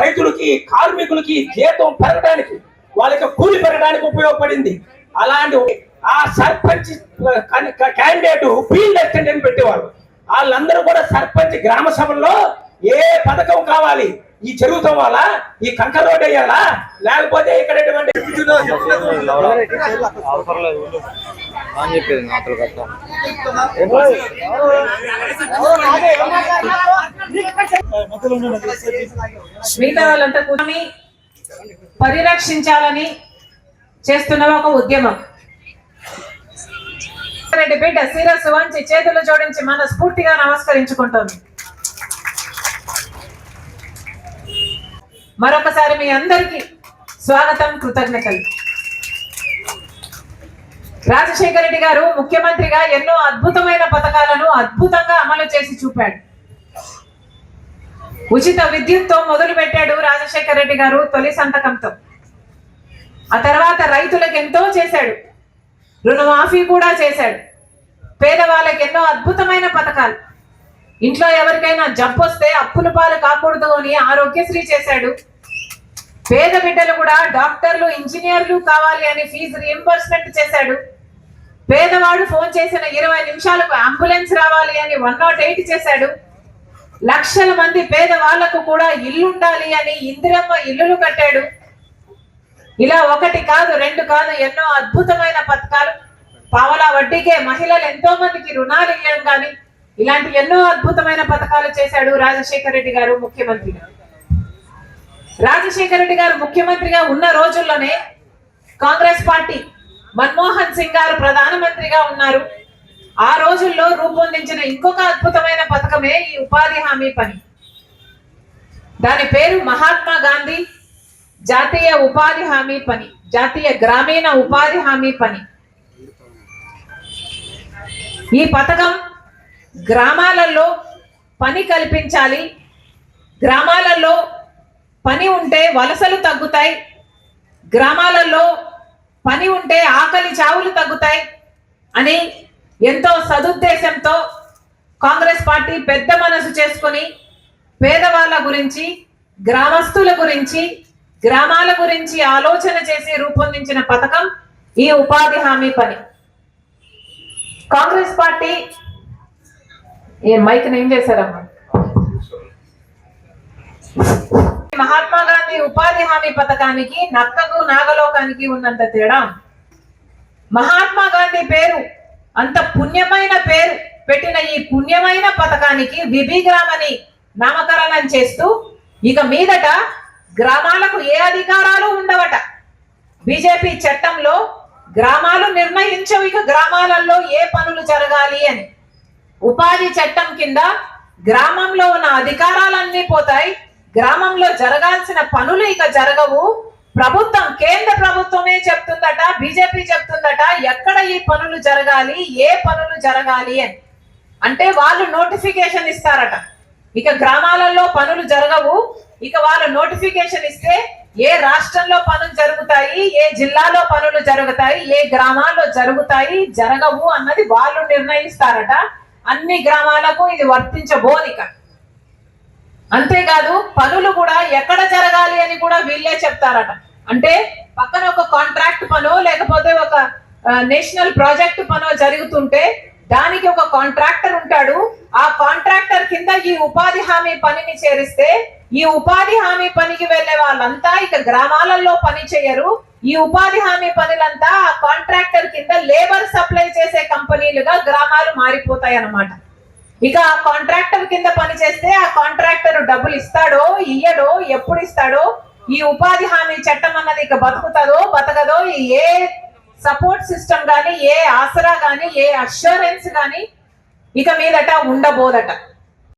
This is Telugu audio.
రైతులకి కార్మికులకి జీతం పెరగడానికి వాళ్ళకి కూలి పెరగడానికి ఉపయోగపడింది. అలాంటి ఆ సర్పంచ్ క్యాండిడేట్ ఫీల్డ్ అసిస్టెంట్ పెట్టేవారు వాళ్ళందరూ కూడా సర్పంచ్ గ్రామ సభల్లో ఏ పథకం కావాలి? ఈ చెరువు తవ్వాలా ఈ కంక రోడ్ వేయాలా? లేకపోతే ఇక్కడ చెప్పేది మిగతా వాళ్ళంతా కూర్చొని పరిరక్షించాలని చేస్తున్న ఒక ఉద్యమం. రెడ్డి బిడ్డ సీరస్ వంచి చేతులు జోడించి మన స్ఫూర్తిగా నమస్కరించుకుంటుంది. మరొకసారి మీ అందరికీ స్వాగతం కృతజ్ఞతలు. రాజశేఖర రెడ్డి గారు ముఖ్యమంత్రిగా ఎన్నో అద్భుతమైన పథకాలను అద్భుతంగా అమలు చేసి చూపాడు. ఉచిత విద్యుత్తో మొదలు పెట్టాడు రాజశేఖర రెడ్డి గారు తొలి సంతకంతో. ఆ తర్వాత రైతులకు ఎంతో చేశాడు. రుణమాఫీ కూడా చేశాడు. పేదవాళ్ళకి ఎన్నో అద్భుతమైన పథకాలు. ఇంట్లో ఎవరికైనా జబ్బు వస్తే అప్పుల పాలు కాకూడదు అని ఆరోగ్యశ్రీ చేశాడు. పేద బిడ్డలు కూడా డాక్టర్లు ఇంజనీర్లు కావాలి అని ఫీజు రియంబర్స్మెంట్ చేశాడు. పేదవాడు ఫోన్ చేసిన ఇరవై నిమిషాలకు అంబులెన్స్ రావాలి అని వన్ నాట్ ఎయిట్ చేశాడు. లక్షల మంది పేదవాళ్ళకు కూడా ఇల్లుండాలి అని ఇందిరమ్మ ఇల్లులు కట్టాడు. ఇలా ఒకటి కాదు రెండు కాదు ఎన్నో అద్భుతమైన పథకాలు. పావలా వడ్డీకే మహిళలు ఎంతో మందికి రుణాలు ఇవ్వడం కానీ ఇలాంటి ఎన్నో అద్భుతమైన పథకాలు చేశాడు రాజశేఖర రెడ్డి గారు ముఖ్యమంత్రిగా. రాజశేఖర రెడ్డి గారు ముఖ్యమంత్రిగా ఉన్న రోజుల్లోనే కాంగ్రెస్ పార్టీ మన్మోహన్ సింగ్ గారు ప్రధానమంత్రిగా ఉన్నారు. ఆ రోజుల్లో రూపొందించిన ఇంకొక అద్భుతమైన పథకమే ఈ ఉపాధి హామీ పని. దాని పేరు మహాత్మా గాంధీ జాతీయ ఉపాధి హామీ పని జాతీయ గ్రామీణ ఉపాధి హామీ పని. ఈ పథకం గ్రామాలలో పని కల్పించాలి. గ్రామాలలో పని ఉంటే వలసలు తగ్గుతాయి. గ్రామాలలో పని ఉంటే ఆకలి చావులు తగ్గుతాయి అని ఎంతో సదుద్దేశంతో కాంగ్రెస్ పార్టీ పెద్ద మనసు చేసుకొని పేదవాళ్ళ గురించి గ్రామస్తుల గురించి గ్రామాల గురించి ఆలోచన చేసి రూపొందించిన పథకం ఈ ఉపాధి హామీ పని. కాంగ్రెస్ పార్టీ ఏ మైక్ని ఏం చేశారమ్మా? మహాత్మా గాంధీ ఉపాధి హామీ పథకానికి నక్కకు నాగలోకానికి ఉన్నంత తేడా. మహాత్మా గాంధీ పేరు అంత పుణ్యమైన పేరు పెట్టిన ఈ పుణ్యమైన పథకానికి విభిగ్రామ్ అని నామకరణం చేస్తూ ఇక మీదట గ్రామాలకు ఏ అధికారాలు ఉండవట. బీజేపీ చట్టంలో గ్రామాలు నిర్ణయించవు ఇక గ్రామాలలో ఏ పనులు జరగాలి అని. ఉపాధి చట్టం కింద గ్రామంలో ఉన్న అధికారాలన్నీ పోతాయి గ్రామంలో జరగాల్సిన పనులు ఇక జరగవు ప్రభుత్వం కేంద్ర ప్రభుత్వమే చెప్తుందట బీజేపీ చెప్తుందట ఎక్కడ ఈ పనులు జరగాలి ఏ పనులు జరగాలి అని. అంటే వాళ్ళు నోటిఫికేషన్ ఇస్తారట. ఇక గ్రామాలలో పనులు జరగవు ఇక వాళ్ళు నోటిఫికేషన్ ఇస్తే ఏ రాష్ట్రంలో పనులు జరుగుతాయి ఏ జిల్లాలో పనులు జరుగుతాయి ఏ గ్రామాల్లో జరుగుతాయి జరగవు అన్నది వాళ్ళు నిర్ణయిస్తారట. అన్ని గ్రామాలకు ఇది వర్తించబోనిక. అంతేకాదు పనులు కూడా ఎక్కడ జరగాలి అని కూడా వీళ్ళే చెప్తారట. అంటే పక్కన ఒక కాంట్రాక్ట్ పనో లేకపోతే ఒక నేషనల్ ప్రాజెక్ట్ పనో జరుగుతుంటే దానికి ఒక కాంట్రాక్టర్ ఉంటాడు. ఆ కాంట్రాక్టర్ కింద ఈ ఉపాధి హామీ పనిని చేరిస్తే ఈ ఉపాధి హామీ పనికి వెళ్ళే వాళ్ళంతా ఇక గ్రామాలలో పని చేయరు. ఈ ఉపాధి హామీ పనులంతా ఆ కాంట్రాక్టర్ కింద లేబర్ సప్లై చేసే కంపెనీలుగా గ్రామాలు మారిపోతాయి అన్నమాట ఇక ఆ కాంట్రాక్టర్ కింద పని చేస్తే ఆ కాంట్రాక్టర్ డబ్బులు ఇస్తాడో ఇయ్యడో ఎప్పుడు ఇస్తాడో ఈ ఉపాధి హామీ చట్టం అన్నది ఇక బతుకుతుందో బతకదో ఏ సపోర్ట్ సిస్టమ్ కానీ ఏ ఆసరా కానీ ఏ అష్యూరెన్స్ కానీ ఇక మీదట ఉండబోదట.